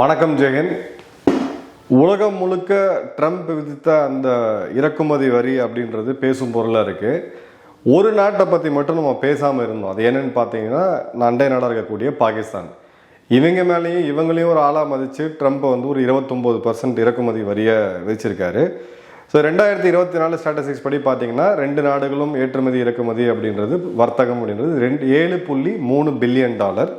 வணக்கம் ஜெகன் உலகம் முழுக்க ட்ரம்ப் விதித்த அந்த இறக்குமதி வரி அப்படின்றது பேசும் பொருளாக இருக்குது ஒரு நாட்டை பற்றி மட்டும் நம்ம பேசாமல் இருந்தோம். அது என்னென்னு பார்த்தீங்கன்னா அண்டை நாடாக இருக்கக்கூடிய பாகிஸ்தான். இவங்க மேலேயும் இவங்களையும் ஒரு ஆளாக மதித்து ட்ரம்ப் வந்து ஒரு இருபத்தொம்போது பர்சன்ட் இறக்குமதி வரியை விதிச்சிருக்காரு. ஸோ ரெண்டாயிரத்தி இருபத்தி நாலு ஸ்டாட்டிஸ்டிக்ஸ் படி பார்த்தீங்கன்னா ரெண்டு நாடுகளும் ஏற்றுமதி இறக்குமதி அப்படின்றது வர்த்தகம் அப்படின்றது ரெண்டு ஏழு புள்ளி மூணு பில்லியன் டாலர்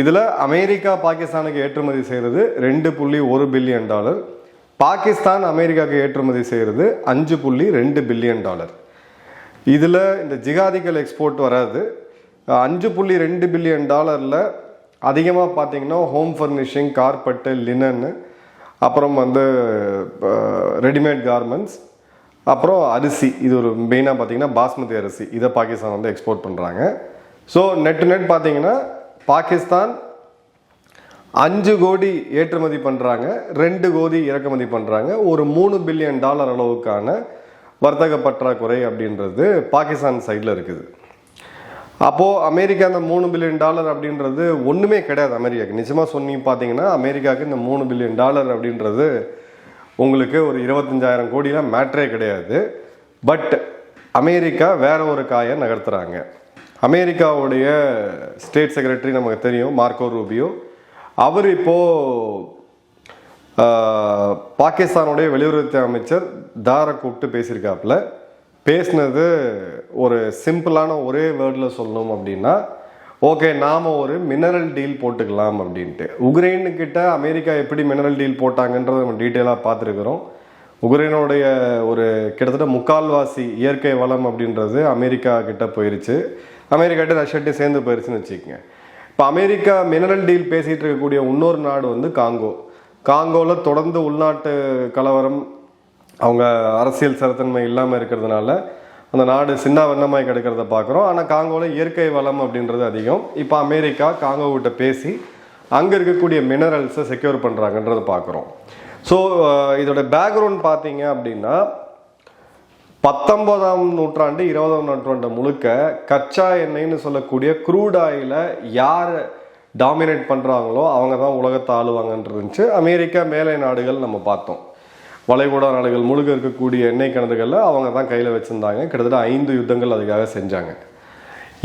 இதில் அமெரிக்கா பாகிஸ்தானுக்கு ஏற்றுமதி செய்கிறது ரெண்டு புள்ளி ஒரு பில்லியன் டாலர். பாகிஸ்தான் அமெரிக்காவுக்கு ஏற்றுமதி செய்கிறது அஞ்சு புள்ளி ரெண்டு பில்லியன் டாலர். இதில் இந்த ஜிகாதிகள் எக்ஸ்போர்ட் வராது. அஞ்சு புள்ளி ரெண்டு பில்லியன் டாலரில் அதிகமாக பார்த்தீங்கன்னா ஹோம் ஃபர்னிஷிங் கார்பெட்டு லினன்னு அப்புறம் வந்து ரெடிமேட் கார்மெண்ட்ஸ் அப்புறம் அரிசி. இது ஒரு மெயினாக பார்த்தீங்கன்னா பாஸ்மதி அரிசி. இதை பாகிஸ்தான் வந்து எக்ஸ்போர்ட் பண்ணுறாங்க ஸோ நெட் நெட் பார்த்தீங்கன்னா பாகிஸ்தான் அஞ்சு கோடி ஏற்றுமதி பண்ணுறாங்க ரெண்டு கோடி இறக்குமதி பண்ணுறாங்க ஒரு மூணு பில்லியன் டாலர் அளவுக்கான வர்த்தக பற்றாக்குறை அப்படின்றது பாகிஸ்தான் சைடில் இருக்குது. அப்போது அமெரிக்கா அந்த மூணு பில்லியன் டாலர் அப்படின்றது ஒன்றுமே கிடையாது அமெரிக்காவுக்கு. நிஜமாக சொன்னி பார்த்தீங்கன்னா அமெரிக்காவுக்கு இந்த மூணு பில்லியன் டாலர் அப்படின்றது உங்களுக்கு ஒரு இருபத்தஞ்சாயிரம் கோடிலாம் மேட்ரே கிடையாது. பட் அமெரிக்கா வேற ஒரு காயை நகர்த்துறாங்க. அமெரிக்காவுடைய ஸ்டேட் செக்ரட்டரி நமக்கு தெரியும் மார்க்கோ ரூபியோ. அவர் இப்போ பாகிஸ்தானுடைய வெளியுறவுத்துறை அமைச்சர் தாரை கூப்பிட்டு பேசியிருக்காப்புல. பேசினது ஒரு சிம்பிளான ஒரே வேர்டில் சொல்லணும் அப்படின்னா ஓகே நாம் ஒரு மினரல் டீல் போட்டுக்கலாம் அப்படின்ட்டு. உக்ரைனுக்கிட்ட அமெரிக்கா எப்படி மினரல் டீல் போட்டாங்கன்றதை நம்ம டீட்டெயிலாக பார்த்துருக்குறோம். உக்ரைனுடைய ஒரு கிட்டத்தட்ட முக்கால்வாசி இயற்கை வளம் அப்படின்றது அமெரிக்கா கிட்ட போயிருச்சு. அமெரிக்காட்ட ரஷ்யாட்ட சேர்ந்து போயிருச்சுன்னு வச்சுக்கோங்க. இப்போ அமெரிக்கா மினரல் டீல் பேசிகிட்டு இருக்கக்கூடிய இன்னொரு நாடு வந்து காங்கோ. காங்கோவில் தொடர்ந்து உள்நாட்டு கலவரம் அவங்க அரசியல் சரத்தன்மை இல்லாமல் இருக்கிறதுனால அந்த நாடு சின்ன வண்ணமாய் கிடக்கிறத பார்க்குறோம் ஆனால் காங்கோவில் இயற்கை வளம் அப்படின்றது அதிகம். இப்போ அமெரிக்கா காங்கோ கிட்ட பேசி அங்கே இருக்கக்கூடிய மினரல்ஸை செக்யூர் பண்ணுறாங்கன்றதை பார்க்குறோம் ஸோ இதோட பேக்ரவுண்ட் பார்த்தீங்க அப்படின்னா பத்தொன்பதாம் நூற்றாண்டு இருபதாம் நூற்றாண்டு முழுக்க கச்சா எண்ணெய்னு சொல்லக்கூடிய க்ரூட் ஆயிலை யார் டாமினேட் பண்ணுறாங்களோ அவங்க தான் உலகத்தை ஆளுவாங்கன்றது இருந்துச்சு. அமெரிக்கா மேலை நாடுகள் நம்ம பார்த்தோம். வளைகுடா நாடுகள் முழுக்க இருக்கக்கூடிய எண்ணெய் கிணறுகளில் அவங்க தான் கையில் வச்சுருந்தாங்க. கிட்டத்தட்ட ஐந்து யுத்தங்கள் அதுக்காக செஞ்சாங்க.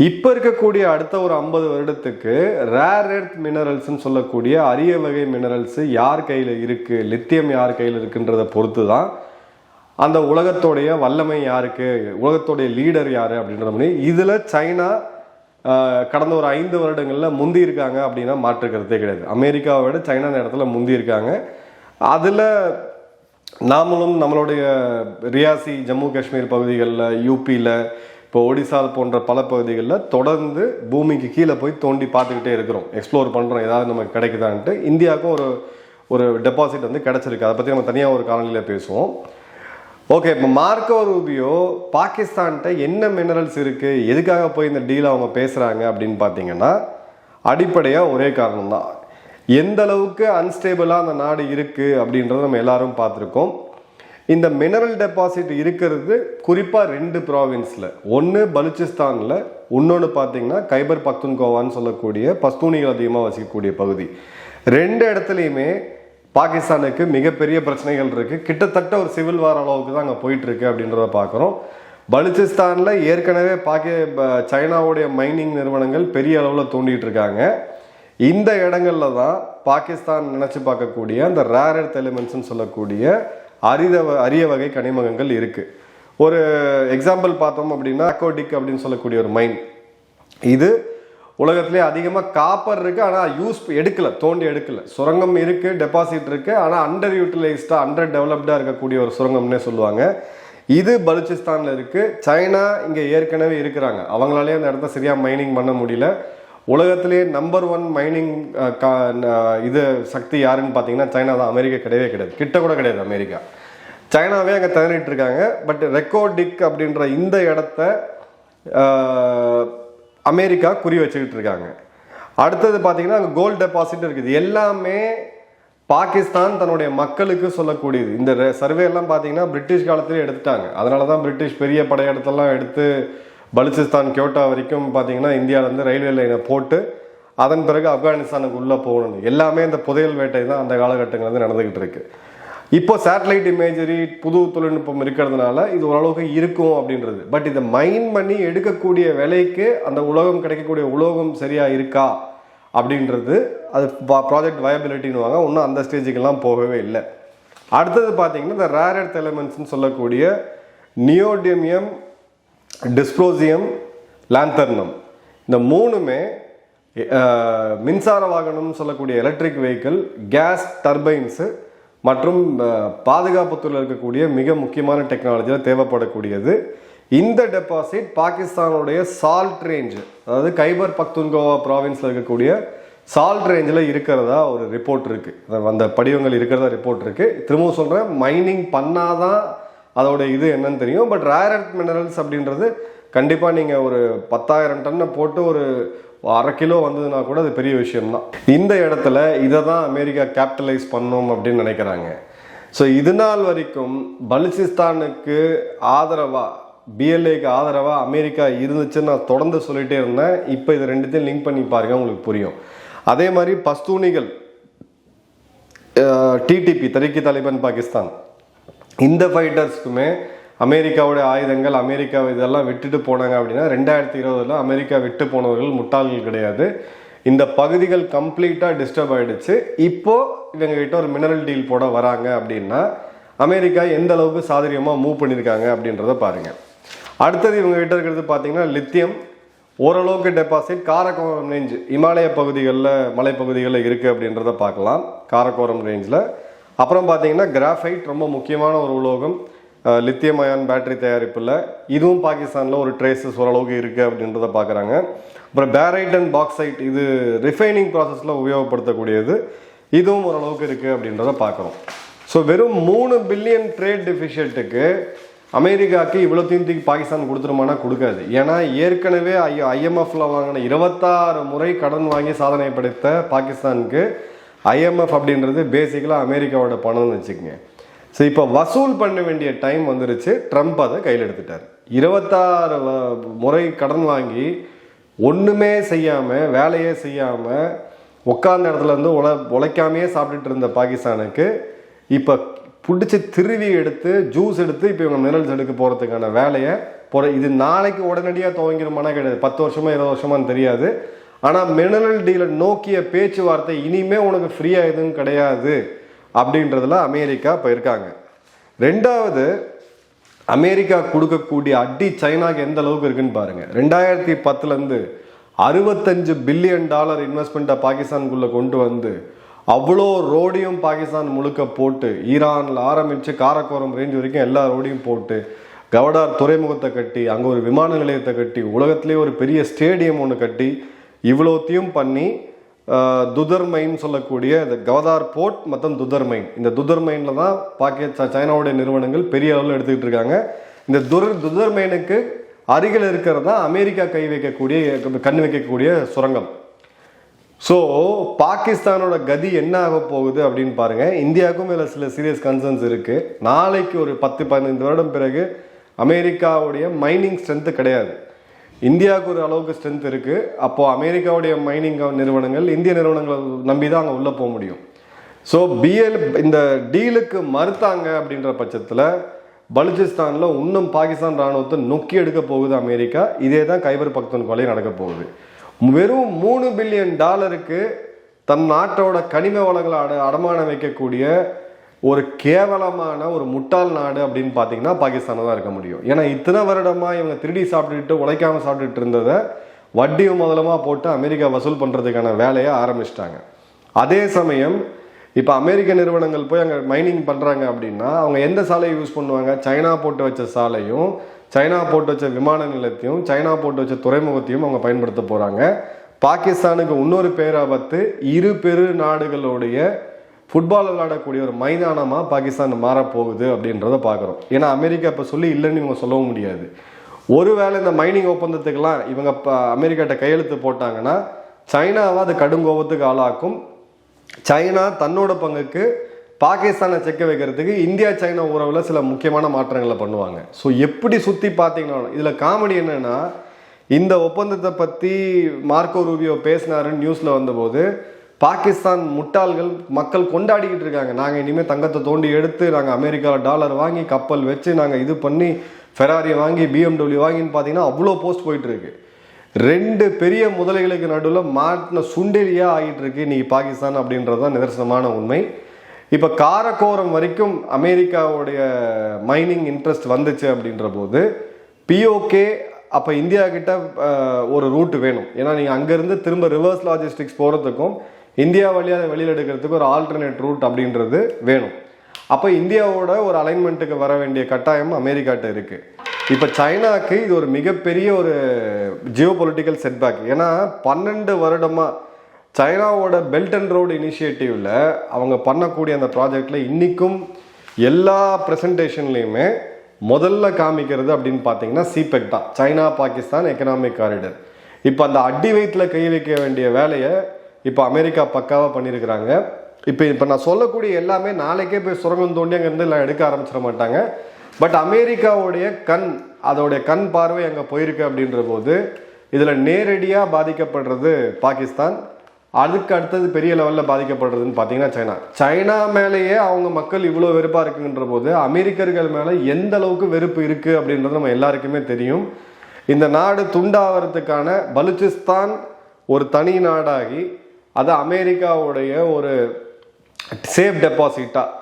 இப்போ இருக்கக்கூடிய அடுத்த ஒரு ஐம்பது வருடத்துக்கு ரேர் எர்த் மினரல்ஸ்ன்னு சொல்லக்கூடிய அரிய வகை மினரல்ஸ் யார் கையில் இருக்குது லித்தியம் யார் கையில் இருக்குன்றதை பொறுத்து தான் அந்த உலகத்தோடைய வல்லமை யாருக்கு? உலகத்தோடைய லீடர் யாரு அப்படின்ற மாதிரி இதில் சைனா கடந்த ஒரு ஐந்து வருடங்களில் முந்தி இருக்காங்க அப்படின்னா மாற்றுக்கிறதே கிடையாது. அமெரிக்காவை விட சைனா இடத்துல முந்தி இருக்காங்க. அதில் நாமளும் நம்மளுடைய ரியாசி ஜம்மு காஷ்மீர் பகுதிகளில் யூபியில் இப்போ ஒடிசா போன்ற பல பகுதிகளில் தொடர்ந்து பூமிக்கு கீழே போய் தோண்டி பார்த்துக்கிட்டே இருக்கிறோம். எக்ஸ்ப்ளோர் பண்ணுறோம் ஏதாவது நமக்கு கிடைக்குதான்ட்டு. இந்தியாவுக்கும் ஒரு ஒரு டெபாசிட் வந்து கிடச்சிருக்கு. அதை பற்றி நம்ம தனியாக ஒரு காலநிலையில் பேசுவோம். ஓகே இப்போ மார்க்கோ ரூபியோ பாகிஸ்தான்கிட்ட என்ன மினரல்ஸ் இருக்குது எதுக்காக போய் இந்த டீல் அவங்க பேசுகிறாங்க அப்படின்னு பார்த்தீங்கன்னா அடிப்படையாக ஒரே காரணம் தான் எந்த அளவுக்கு அன்ஸ்டேபிளாக அந்த நாடு இருக்குது அப்படின்றத நம்ம எல்லாரும் பார்த்துருக்கோம். இந்த மினரல் டெபாசிட் இருக்கிறது குறிப்பாக ரெண்டு ப்ராவின்ஸில் ஒன்று பலுச்சிஸ்தானில் இன்னொன்று பார்த்தீங்கன்னா கைபர் பக்துன்கோவான்னு சொல்லக்கூடிய பஸ்தூனிகள் அதிகமாக வசிக்கக்கூடிய பகுதி. ரெண்டு இடத்துலையுமே பாகிஸ்தானுக்கு மிகப்பெரிய பிரச்சனைகள் இருக்குது கிட்டத்தட்ட ஒரு சிவில் வார் அளவுக்கு தான் அங்கே போயிட்டுருக்கு அப்படின்றத பார்க்குறோம் பலுச்சிஸ்தானில் ஏற்கனவே பாக்கி ப- சைனாவுடைய மைனிங் நிறுவனங்கள் பெரிய அளவில் தோண்டிகிட்டு இருக்காங்க. இந்த இடங்கள்ல தான் பாகிஸ்தான் நினச்சி பார்க்கக்கூடிய அந்த ரேர் எர்த் எலிமெண்ட்ஸ்னு சொல்லக்கூடிய அரித வ- அரிய வகை கனிமகங்கள் இருக்குது ஒரு எக்ஸாம்பிள் பார்த்தோம் அப்படின்னா அக்கோடிக் அப்படின்னு சொல்லக்கூடிய ஒரு மைன் இது உலகத்திலே அதிகமாக காப்பர் இருக்குது ஆனால் யூஸ் எடுக்கல தோண்டி எடுக்கல. சுரங்கம் இருக்குது டெபாசிட் இருக்குது ஆனால் அண்டர் யூட்டிலைஸ்டாக அண்டர் டெவலப்டாக இருக்கக்கூடிய ஒரு சுரங்கம்னே சொல்லுவாங்க. இது பலுச்சிஸ்தானில் இருக்குது சைனா இங்கே ஏற்கனவே இருக்கிறாங்க. அவங்களாலே அந்த இடத்த சரியாக மைனிங் பண்ண முடியல. உலகத்திலே நம்பர் ஒன் மைனிங் இது சக்தி யாருன்னு பார்த்தீங்கன்னா சைனா தான். அமெரிக்கா கிடையவே கிடையாது. கிட்ட கூட கிடையாது அமெரிக்கா. சைனாவே அங்கே திணறிட்டு இருக்காங்க. பட் ரெக்கோடிக் அப்படின்ற இந்த இடத்த அமெரிக்கா குறி வச்சுக்கிட்டு இருக்காங்க. அடுத்தது பார்த்தீங்கன்னா அங்கே கோல்டு டெபாசிட் இருக்குது. எல்லாமே பாகிஸ்தான் தன்னுடைய மக்களுக்கு சொல்லக்கூடியது. இந்த சர்வே எல்லாம் பார்த்தீங்கன்னா பிரிட்டிஷ் காலத்திலே எடுத்துட்டாங்க. அதனால தான் பிரிட்டிஷ் பெரிய படையெடுத்தெல்லாம் எடுத்து பலுச்சிஸ்தான் கியோட்டா வரைக்கும் பார்த்தீங்கன்னா இந்தியாவிலேருந்து ரயில்வே லைனை போட்டு அதன் பிறகு ஆப்கானிஸ்தானுக்கு உள்ளே போகணும். எல்லாமே இந்த புதையல் வேட்டை தான் அந்த காலகட்டங்கள் வந்து நடந்துக்கிட்டு இருக்குது இப்போ சேட்டலைட் இமேஜரி புது தொழில்நுட்பம் இருக்கிறதுனால இது ஓரளவுக்கு இருக்கும் அப்படின்றது. பட் இதை மைன் பண்ணி எடுக்கக்கூடிய விலைக்கு அந்த உலோகம் கிடைக்கக்கூடிய உலோகம் சரியாக இருக்கா அப்படின்றது அது ப்ராஜெக்ட் வயபிலிட்டின்னுவாங்க இன்னும் அந்த ஸ்டேஜுக்கெல்லாம் போகவே இல்லை. அடுத்தது பார்த்தீங்கன்னா இந்த ரேர் எர்த் எலிமெண்ட்ஸ்னு சொல்லக்கூடிய நியோடியமியம் டிஸ்ப்ரோசியம் லேந்தர்னம் இந்த மூணுமே மின்சார வாகனம்னு சொல்லக்கூடிய எலக்ட்ரிக் வெஹிக்கிள் கேஸ் டர்பைன்ஸு மற்றும் அஹ், பாதுகாப்புத்துறையில் இருக்கக்கூடிய மிக முக்கியமான டெக்னாலஜியில் தேவைப்படக்கூடியது இந்த டெபாசிட் பாகிஸ்தானுடைய சால்ட் ரேஞ்ச் அதாவது கைபர் பக்துன்கோவா ப்ராவின்ஸில் இருக்கக்கூடிய சால்ட் ரேஞ்சில் இருக்கிறதா ஒரு ரிப்போர்ட் இருக்குது அந்த- படிவங்கள் இருக்கிறதா ரிப்போர்ட் இருக்குது திரும்பவும் சொல்கிறேன் மைனிங் பண்ணாதான் அதோட இது என்னன்னு தெரியும். பட் ரேர் அர்த் மினரல்ஸ் அப்படின்றது கண்டிப்பாக நீங்கள் ஒரு பத்தாயிரம் டன்னை போட்டு ஒரு அரை கிலோ வந்ததுன்னா கூட அது பெரிய விஷயம்தான். இந்த இடத்துல இதை தான் அமெரிக்கா கேபிட்டலைஸ் பண்ணும் அப்படின்னு நினைக்கிறாங்க. ஸோ இது நாள் வரைக்கும் பலுச்சிஸ்தானுக்கு ஆதரவாக பிஎல்ஏக்கு ஆதரவாக அமெரிக்கா இருந்துச்சுன்னு நான் தொடர்ந்து சொல்லிகிட்டே இருந்தேன். இப்போ இது ரெண்டுத்தையும் லிங்க் பண்ணி பாருங்க உங்களுக்கு புரியும். அதே மாதிரி பஸ்தூனிகள் டிடிபி தரிக்கி தாலிபான் பாகிஸ்தான். இந்த ஃபைட்டர்ஸ்க்குமே அமெரிக்காவுடைய ஆயுதங்கள் அமெரிக்கா இதெல்லாம் விட்டுட்டு போனாங்க அப்படின்னா ரெண்டாயிரத்தி இருபதுல அமெரிக்கா விட்டு போனவர்கள் முட்டாள்கள் கிடையாது. இந்த பகுதிகள் கம்ப்ளீட்டாக டிஸ்டர்ப் ஆகிடுச்சு இப்போது இவங்ககிட்ட ஒரு மினரல் டீல் போட வராங்க அப்படின்னா அமெரிக்கா எந்த அளவுக்கு சாதுரியமாக மூவ் பண்ணியிருக்காங்க அப்படின்றத பாருங்க. அடுத்தது இவங்ககிட்ட இருக்கிறது பார்த்தீங்கன்னா லித்தியம் ஓரளவுக்கு டெபாசிட் காரக்கோரம் ரேஞ்ச் இமாலய பகுதிகளில் மலைப்பகுதிகளில் இருக்குது அப்படின்றத பார்க்கலாம். காரக்கோரம் ரேஞ்சில் அப்புறம் பார்த்தீங்கன்னா கிராஃபைட் ரொம்ப முக்கியமான ஒரு உலோகம். லித்தியம் அயான் பேட்டரி தயாரிப்பில். இதுவும் பாகிஸ்தானில் ஒரு ட்ரேசஸ் ஓரளவுக்கு இருக்குது அப்படின்றத பார்க்குறாங்க அப்புறம் பேரைட் அண்ட் பாக்சைட் இது ரிஃபைனிங் ப்ராசஸில் உபயோகப்படுத்தக்கூடியது. இதுவும் ஓரளவுக்கு இருக்குது அப்படின்றத பார்க்குறோம் ஸோ வெறும் மூணு பில்லியன் ட்ரேட் டெஃபிஷியட்டுக்கு அமெரிக்காவுக்கு இவ்வளோத்தையும் தூக்கி பாகிஸ்தான் கொடுத்துருமானா கொடுக்காது. ஏன்னா ஏற்கனவே ஐ ஐஎம்எஃப்ல வாங்கின இருபத்தாறு முறை கடன் வாங்கி சாதனை படைத்த பாகிஸ்தானுக்கு ஐஎம்எஃப் அப்படின்றது பேசிக்கலாக அமெரிக்காவோட பணம்னு வச்சுக்கோங்க. ஸோ இப்போ வசூல் பண்ண வேண்டிய டைம் வந்துருச்சு. ட்ரம்ப் அதை கையில் எடுத்துட்டார். இருபத்தாறு வ- முறை கடன் வாங்கி ஒன்றுமே செய்யாமல் வேலையே செய்யாமல் உட்கார்ந்த இடத்துல இருந்து உழ உழைக்காமையே சாப்பிட்டுட்டு இருந்த பாகிஸ்தானுக்கு இப்போ பிடிச்சி திருவி எடுத்து ஜூஸ் எடுத்து இப்போ இவங்க மினரல்ஸ் எடுக்க போகிறதுக்கான வேலையை போகிற இது நாளைக்கு உடனடியாக துவங்கிருமானா கிடையாது. பத்து வருஷமா இருபது வருஷமானு தெரியாது. ஆனால் மினரல் டீலை நோக்கிய பேச்சுவார்த்தை இனிமே உனக்கு ஃப்ரீயாக எதுவும் கிடையாது. அப்படின்றதுல அமெரிக்கா இப்போ இருக்காங்க ரெண்டாவது அமெரிக்கா கொடுக்கக்கூடிய அடி சைனாக்கு எந்த அளவுக்கு இருக்குன்னு பாருங்க. ரெண்டாயிரத்தி பத்துலேருந்து அறுபத்தஞ்சு பில்லியன் டாலர் இன்வெஸ்ட்மெண்ட்டை பாகிஸ்தானுக்குள்ளே கொண்டு வந்து அவ்வளோ ரோடையும் பாகிஸ்தான் முழுக்க போட்டு ஈரானில் ஆரம்பித்து காரக்கோரம் ரேஞ்ச் வரைக்கும் எல்லா ரோடையும் போட்டு கவடார் துறைமுகத்தை கட்டி அங்கே ஒரு விமான நிலையத்தை கட்டி உலகத்திலே ஒரு பெரிய ஸ்டேடியம் ஒன்று கட்டி இவ்வளோத்தையும் பண்ணி துதர்மைன்னு சொல்லக்கூடிய இந்த கவதார் போர்ட் மற்றும் துதர்மைன். இந்த துதர் மைனில் தான் பாக்கி சைனாவுடைய நிறுவனங்கள் பெரிய அளவில் எடுத்துக்கிட்டு இருக்காங்க. இந்த துர் துதர்மைனுக்கு அருகில் இருக்கிறது தான் அமெரிக்கா கை வைக்கக்கூடிய கண் வைக்கக்கூடிய சுரங்கம். ஸோ பாகிஸ்தானோட கதி என்ன ஆக போகுது அப்படின்னு பாருங்கள் இந்தியாவுக்கும் இதில் சில சீரியஸ் கன்சர்ன்ஸ் இருக்குது நாளைக்கு ஒரு பத்து பதினைந்து வருடம் பிறகு அமெரிக்காவுடைய மைனிங் ஸ்ட்ரென்த்து கிடையாது. இந்தியாவுக்கு ஒரு அளவுக்கு ஸ்ட்ரென்த் இருக்குது அப்போது அமெரிக்காவுடைய மைனிங் நிறுவனங்கள் இந்திய நிறுவனங்களை நம்பி தான் அங்கே உள்ளே போக முடியும். ஸோ பிஎல் இந்த டீலுக்கு மறுத்தாங்க அப்படின்ற பட்சத்தில் பலுச்சிஸ்தானில் இன்னும் பாகிஸ்தான் ராணுவத்தை நொக்கி எடுக்க போகுது அமெரிக்கா. இதே தான் கைபர் பக்தன்கொலை நடக்க போகுது. வெறும் மூணு பில்லியன் டாலருக்கு தன் நாட்டோட கனிம வளங்களை அட அடமானம் வைக்கக்கூடிய ஒரு கேவலமான ஒரு முட்டாள் நாடு அப்படின்னு பார்த்தீங்கன்னா பாகிஸ்தானை தான் இருக்க முடியும். ஏன்னா இத்தனை வருடமாக இவங்க திருடி சாப்பிட்டுட்டு உழைக்காம சாப்பிட்டுட்டு இருந்ததை வட்டியும் முதலமாக போட்டு அமெரிக்கா வசூல் பண்ணுறதுக்கான வேலையை ஆரம்பிச்சிட்டாங்க. அதே சமயம் இப்போ அமெரிக்க நிறுவனங்கள் போய் அங்கே மைனிங் பண்ணுறாங்க அப்படின்னா அவங்க எந்த சாலையை யூஸ் பண்ணுவாங்க? சைனா போட்டு வச்ச சாலையும் சைனா போட்டு வச்ச விமான நிலையத்தையும் சைனா போட்டு வச்ச துறைமுகத்தையும் அவங்க பயன்படுத்த போகிறாங்க பாகிஸ்தானுக்கு இன்னொரு பேராபத்து இரு பெரு நாடுகளுடைய ஃபுட்பால் விளையாடக்கூடிய ஒரு மைதானமாக பாகிஸ்தான் மாறப்போகுது அப்படின்றத பார்க்குறோம். ஏன்னா அமெரிக்கா இப்போ சொல்லி இல்லைன்னு இவங்க சொல்லவும் முடியாது. ஒருவேளை இந்த மைனிங் ஒப்பந்தத்துக்கெல்லாம் இவங்க இப்போ அமெரிக்காட்ட கையெழுத்து போட்டாங்கன்னா சைனாவை அது கடும் கோபத்துக்கு ஆளாக்கும். சைனா தன்னோட பங்குக்கு பாகிஸ்தானை செக்க வைக்கிறதுக்கு இந்தியா சைனா உறவில் சில முக்கியமான மாற்றங்களை பண்ணுவாங்க. ஸோ எப்படி சுற்றி பார்த்தீங்கன்னா இதில் காமெடி என்னென்னா இந்த ஒப்பந்தத்தை பற்றி மார்க்கோ ரூபியோ பேசினாருன்னு நியூஸில் வந்தபோது பாகிஸ்தான் முட்டாள்கள் மக்கள் கொண்டாடிக்கிட்டு இருக்காங்க. நாங்கள் இனிமேல் தங்கத்தை தோண்டி எடுத்து நாங்கள் அமெரிக்காவில் டாலர் வாங்கி கப்பல் வச்சு நாங்கள் இது பண்ணி ஃபெராரி வாங்கி பிஎம்டபிள்யூ வாங்கின்னு பார்த்தீங்கன்னா அவ்வளோ போஸ்ட் போயிட்டு இருக்கு ரெண்டு பெரிய முதலைகளுக்கு நடுவில் மாட்டின சுண்டெலியாக ஆகிட்டு இருக்கு இன்னைக்கு பாகிஸ்தான் அப்படின்றது தான் நிதர்சனமான உண்மை. இப்போ காரக்கோரம் வரைக்கும் அமெரிக்காவுடைய மைனிங் இன்ட்ரெஸ்ட் வந்துச்சு அப்படின்ற போது பிஓகே அப்போ இந்தியா கிட்ட ஒரு ரூட் வேணும். ஏன்னா நீங்கள் அங்கேருந்து திரும்ப ரிவர்ஸ் லாஜிஸ்டிக்ஸ் போகிறதுக்கும் இந்தியா வழியாக வெளியில் எடுக்கிறதுக்கு ஒரு ஆல்டர்னேட் ரூட் அப்படின்றது வேணும். அப்போ இந்தியாவோட ஒரு அலைன்மெண்ட்டுக்கு வர வேண்டிய கட்டாயம் அமெரிக்காட்ட இருக்குது இப்போ சைனாவுக்கு இது ஒரு மிகப்பெரிய ஒரு ஜியோ பொலிட்டிக்கல் செட்பேக் ஏன்னா பன்னெண்டு வருடமாக சைனாவோட பெல்ட் அண்ட் ரோடு இனிஷியேட்டிவ்ல அவங்க பண்ணக்கூடிய அந்த ப்ராஜெக்டில் இன்றைக்கும் எல்லா ப்ரெசன்டேஷன்லேயுமே முதல்ல காமிக்கிறது அப்படின்னு பார்த்தீங்கன்னா சிபெக் தான். சைனா பாகிஸ்தான் எக்கனாமிக் காரிடர் இப்போ அந்த அடி வயிற்றில் கை வைக்க வேண்டிய வேலையை இப்போ அமெரிக்கா பக்காவாக பண்ணியிருக்கிறாங்க இப்போ இப்போ நான் சொல்லக்கூடிய எல்லாமே நாளைக்கே போய் சுரங்கம் தோண்டி அங்கேருந்து எல்லாம் எடுக்க ஆரம்பிச்சிட மாட்டாங்க. பட் அமெரிக்காவுடைய கண் அதோடைய கண் பார்வை அங்கே போயிருக்கு அப்படின்ற போது இதில் நேரடியாக பாதிக்கப்படுறது பாகிஸ்தான். அதுக்கு அடுத்தது பெரிய லெவலில் பாதிக்கப்படுறதுன்னு பார்த்தீங்கன்னா சைனா. சைனா மேலேயே அவங்க மக்கள் இவ்வளோ வெறுப்பாக இருக்குன்ற போது அமெரிக்கர்கள் மேலே எந்த அளவுக்கு வெறுப்பு இருக்குது அப்படின்றது நம்ம எல்லாருக்குமே தெரியும். இந்த நாடு துண்டாகிறதுக்கான பலுச்சிஸ்தான் ஒரு தனி நாடாகி அது அமெரிக்காவுடைய ஒரு சேஃப் டெபாசிட்டாக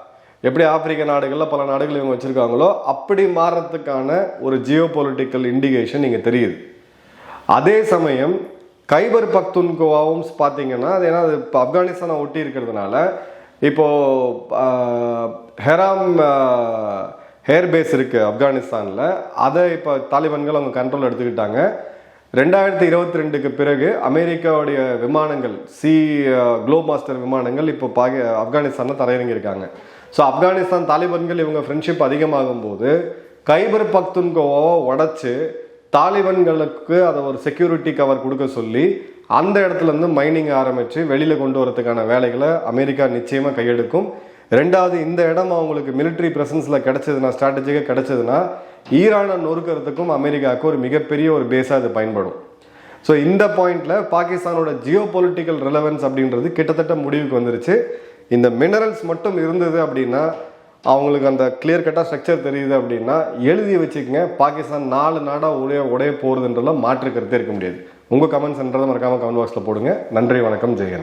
எப்படி ஆப்பிரிக்க நாடுகளில் பல நாடுகள் இவங்க வச்சுருக்காங்களோ அப்படி மாறுறதுக்கான ஒரு ஜியோ பொலிட்டிக்கல் இண்டிகேஷன் இங்கே தெரியுது. அதே சமயம் கைபர் பக்துன்கோவாவும் பார்த்தீங்கன்னா அது ஏன்னா அது இப்போ ஆப்கானிஸ்தானை ஒட்டி இருக்கிறதுனால இப்போ ஹெராம் ஹேர் பேஸ் இருக்குது ஆப்கானிஸ்தானில் அதை இப்போ தாலிபான்கள் அவங்க கண்ட்ரோல் எடுத்துக்கிட்டாங்க. ரெண்டாயிரத்தி இருபத்தி ரெண்டுக்கு பிறகு அமெரிக்காவுடைய விமானங்கள் சி குளோப் மாஸ்டர் விமானங்கள் இப்போ பாகி ஆப்கானிஸ்தானில் தரையிறங்கியிருக்காங்க. ஸோ ஆப்கானிஸ்தான் தாலிபான்கள் இவங்க ஃப்ரெண்ட்ஷிப் அதிகமாகும் போது கைபர் பக்துன்கோவாவை உடச்சி தாலிபான்களுக்கு அதை ஒரு செக்யூரிட்டி கவர் கொடுக்க சொல்லி அந்த இடத்துலேருந்து மைனிங் ஆரம்பித்து வெளியில் கொண்டு வரதுக்கான வேலைகளை அமெரிக்கா நிச்சயமாக கையெடுக்கும். ரெண்டாவது இந்த இடம் அவங்களுக்கு மிலிட்ரி ப்ரெசன்ஸில் கிடச்சதுன்னா ஸ்ட்ராட்டஜிக்காக கிடச்சதுன்னா ஈரானை நொறுக்கிறதுக்கும் அமெரிக்காவுக்கு ஒரு மிகப்பெரிய ஒரு பேஸாக அது பயன்படும். ஸோ இந்த பாயிண்ட்ல பாகிஸ்தானோட ஜியோ பொலிட்டிக்கல் ரிலவன்ஸ் அப்படின்றது கிட்டத்தட்ட முடிவுக்கு வந்துருச்சு. இந்த மினரல்ஸ் மட்டும் இருந்தது அப்படின்னா அவங்களுக்கு அந்த கிளியர் கட்டாக ஸ்ட்ரக்சர் தெரியுது அப்படின்னா எழுதி வச்சுக்கங்க பாகிஸ்தான் நாலு நாடாக உடைய உடைய போகிறதுன்றலாம் மாற்று கருத்தே இருக்க முடியாது. உங்கள் கமெண்ட்ஸ்ன்றதை மறக்காமல் கமெண்ட் பாக்ஸில் போடுங்க. நன்றி வணக்கம் ஜெயன்